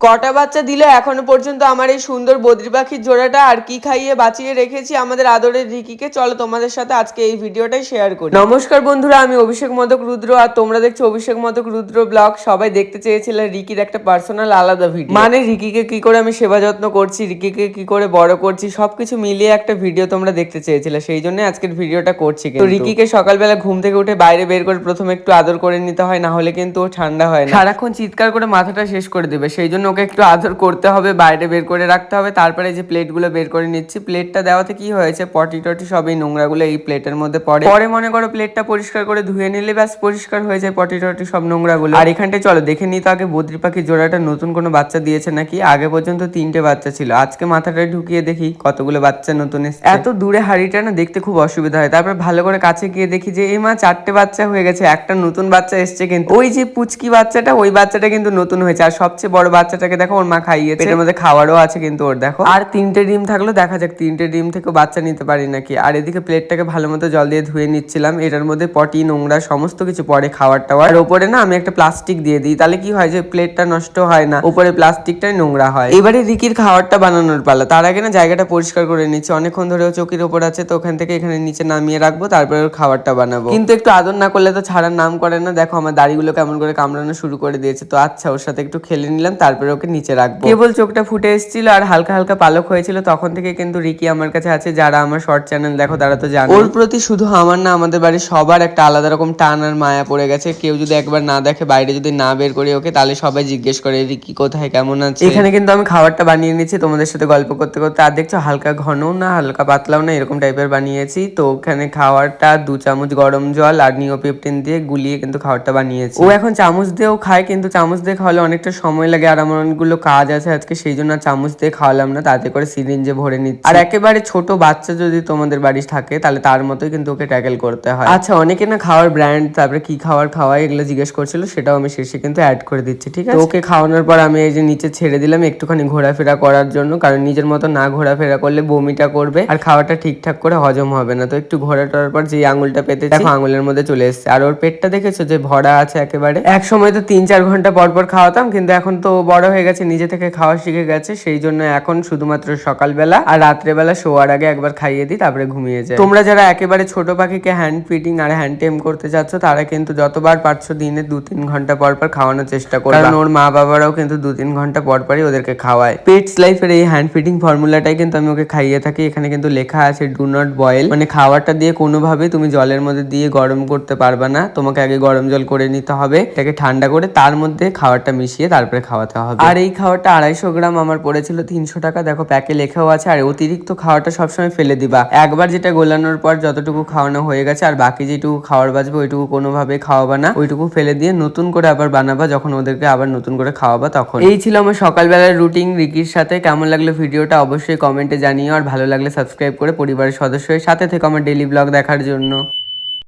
কটা বাচ্চা দিল? এখনও পর্যন্ত আমার এই সুন্দর বদ্রি পাখির জোড়াটা আর কি খাইয়ে বাঁচিয়ে রেখেছি আমাদের আদরের রিকিকে। চলো তোমাদের সাথে আজকে এই ভিডিওটাই শেয়ার করি। নমস্কার বন্ধুরা আমি অভিষেক মদক রুদ্র আর তোমরা দেখছ অভিষেক মদক রুদ্র ব্লগ। সবাই দেখতে চেয়েছিলে রিকির একটা পার্সোনাল আলাদা ভিডিও মানে রিকিকে কি করে আমি সেবা যত্ন করছি রিকিকে কি করে বড় করছি সবকিছু মিলিয়ে একটা ভিডিও তোমরা দেখতে চেয়েছিলে। সেই জন্য আজকের ভিডিওটা করছি তো রিকিকে সকালবেলা ঘুম থেকে উঠে বাইরে বের করে প্রথমে একটু আদর করে নিতে হয় না হলে কিন্তু ও ঠান্ডা হয় না। সারাক্ষণ চিৎকার করে মাথাটা শেষ করে দেবে। সেই জন্য ওকে একটু আদর করতে হবে, বাইরে বের করে রাখতে হবে, তারপরে যে প্লেটগুলো বের করে নিচ্ছি। প্লেটটা দেওয়াতে কি হয়েছে, পটি টটি সব এই নোংরাগুলো এই প্লেটের মধ্যে পড়ে। পরে মনে করো প্লেটটা পরিষ্কার করে ধুয়ে নিলে ব্যাস পরিষ্কার হয়ে যায় পটি টটি সব নোংরাগুলো। আর এখানটায় চলো, দেখে নিই তো আগে বদ্রি পাখির জোড়াটা নতুন কোনো বাচ্চা দিয়েছে নাকি? আগে পর্যন্ত তিনটে বাচ্চা ছিল, আজকে মাথাটা ঢুকিয়ে দেখি কতগুলো বাচ্চা নতুন এসেছে। এত দূরে হাড়িটা না দেখতে খুব অসুবিধা হয়, তারপর ভালো করে কাছে গিয়ে দেখি যে এই মা, চারটে বাচ্চা হয়ে গেছে, একটা নতুন বাচ্চা এসছে কিন্তু। ওই যে পুচকি বাচ্চাটা, ওই বাচ্চাটা কিন্তু নতুন হয়েছে, আর সবচেয়ে বড় বাচ্চাটাকে দেখো ওর মা খাইয়েছে। এর মধ্যে খাওয়ারও আছে কিন্তু ওর দেখো। আর তিনটে ডিম থাকল দেখা যাক তিনটে ডিম থেকে বাচ্চা নিতে পারি নাকি। আর এদিকে প্লেটটাকে ভালো মতো জল দিয়ে ধুয়ে নিচ্ছিলাম। এটার মধ্যে পটি নোংরা সমস্ত কিছু পরে খাওয়ার টাওয়ার। আর ওপরে না আমি একটা প্লাস্টিক দিয়ে দিই তাহলে কি হয় যে প্লেটটা নষ্ট হয় না। উপরে প্লাস্টিকটাই নোংরা হয়। এবারে রিকির খাবারটা বানানোর পালা। তার আগে না জায়গাটা পরিষ্কার করে নিচ্ছি। অনেকক্ষণ ধরে ও চৌকির ওপর আছে তো ওখান থেকে এখানে নিচে নামিয়ে রাখব তারপরে ওর খাবারটা বানাবো। কিন্তু একটু আদর না করলে তো ছাড়ার নাম করে না। দেখো আমার দাড়িগুলো কেমন করে কামড়ানো শুরু করে দিয়েছে। তো আচ্ছা ওর সাথে একটু খেলে নিলাম তারপরে ওকে নিচে রাখব। কেবল চোখটা ফুটে এসেছিল আর হালকা হালকা পালক হয়েছিল তখন থেকে কিন্তু রিকি আমার কাছে আছে যারা আমার শর্ট চ্যানেল দেখো তারা তো জানে। ওর প্রতি শুধু আমার না আমাদের বাড়ির সবার একটা আলাদা রকম টান আর মায়া পড়ে গেছে। কেউ যদি একবার না দেখে বাইরে যদি না বের করি ওকে তাহলে সবাই জিজ্ঞেস করে রিকি কোথায়? কেমন আছে? এখানে কিন্তু আমি খাবারটা বানিয়ে নিচ্ছি তোমাদের সাথে গল্প করতে করতে। আর দেখছ হালকা ঘনও না হালকা পাতলাও না এরকম টাইপের বানিয়েছি। তো ওখানে খাওয়ারটা দু চামচ গরম জল আর নিও পেপটিন দিয়ে গুলিয়ে কিন্তু খাবারটা বানিয়েছি। ও এখন চামচ দিয়েও খায় কিন্তু চামচ দিয়ে খাওয়ালে অনেকটা সময় লাগে আর আমার অনেকগুলো কাজ আছে আজকে সেই জন্য চামচ দিয়ে খাওয়ালাম না তাতে করে সিরিঞ্জে ভরে নিচ্ছি। আর একেবারে ছোট বাচ্চা যদি তোমাদের বাড়ি থাকে তাহলে তার মতোই কিন্তু ওকে ট্যাকেল করতে হয়। আচ্ছা অনেকে না খাওয়ার ব্র্যান্ড তারপরে কি খাওয়ার খাওয়ায় এগুলো জিজ্ঞেস করছিল সেটাও আমি শেষে কিন্তু অ্যাড করে দিচ্ছি ঠিক আছে? ওকে খাওয়ানোর পর আমি এই যে নিচে ছেড়ে দিলাম একটুখানি ঘোরাফেরা করার জন্য কারণ নিজের মতো না ঘোরাফেরা করলে বমিটা করবে আর খাওয়াটা ঠিকঠাক করে হজম হবে না। তো একটু ঘোরা টোরার পর যে আঙুলটা পেতে দেখো আঙুলের মধ্যে চলে এসছে। আর ওর পেটটা দেখেছ যে ভরা আছে একেবারে? এক সময় তো তিন চার ঘণ্টা পর পর খাওয়াতাম কিন্তু এখন তো বড় হয়ে গেছে, নিজে থেকে খাওয়া শিখে গেছে, সেই জন্য এখন শুধুমাত্র সকালবেলা আর রাত্রেবেলা শোয়ার আগে একবার খাইয়ে দিই, তারপরে ঘুমিয়ে যায় তোমরা যারা একেবারে ছোট পাখিকে হ্যান্ড ফিটিং আর হ্যান্ড টেম করতে চাচ্ছ, তারা কিন্তু যতবার পারছ দিনে দু তিন ঘণ্টা পর পর খাওয়ানোর চেষ্টা করো কারণ ওর মা বাবারাও কিন্তু দু তিন ঘণ্টা পর পরই ওদেরকে খাওয়ায়। পেটস লাইফের এই হ্যান্ড ফিটিং ফর্মুলাটাই কিন্তু আমি ওকে খাইয়ে থাকি। এখানে কিন্তু লেখা আছে ডু নট বয়েল মানে খাবারটা দিয়ে কোনোভাবে তুমি জলের মধ্যে দিয়ে গরম করতে পারবে না। তোমাকে আগে গরম জল করে নিতে হবে, এটাকে ঠান্ডা করে তার মধ্যে খাবারটা মিশিয়ে তারপরে খাওয়াতে হবে। আর এই খাবারটা আড়াইশো গ্রাম আমার পড়েছিল, তিনশো টাকা। দেখো, প্যাকে লেখাও আছে, আর অতিরিক্ত খাওয়াটা সবসময় ফেলে দিবা। একবার যেটা গোলানোর পর যতটুকু খাওয়ানো হয়ে গেছে, আর বাকি যেটুকু খাওয়ার বাঁচবে ওইটুকু কোনোভাবে খাওয়াবা না। ওইটুকু ফেলে দিয়ে নতুন করে আবার বানাবা, যখন ওদেরকে আবার নতুন করে খাওয়াবা তখন। এই ছিল আমার সকালবেলার রুটিন রিকির সাথে। কেমন লাগল ভিডিওটা অবশ্যই কমেন্টে জানিও, আর ভালো লাগলে সাবস্ক্রাইব করে পরিবারের সদস্যের সাথে থেকে আমার ডেলি ব্লগ দেখার জন্য।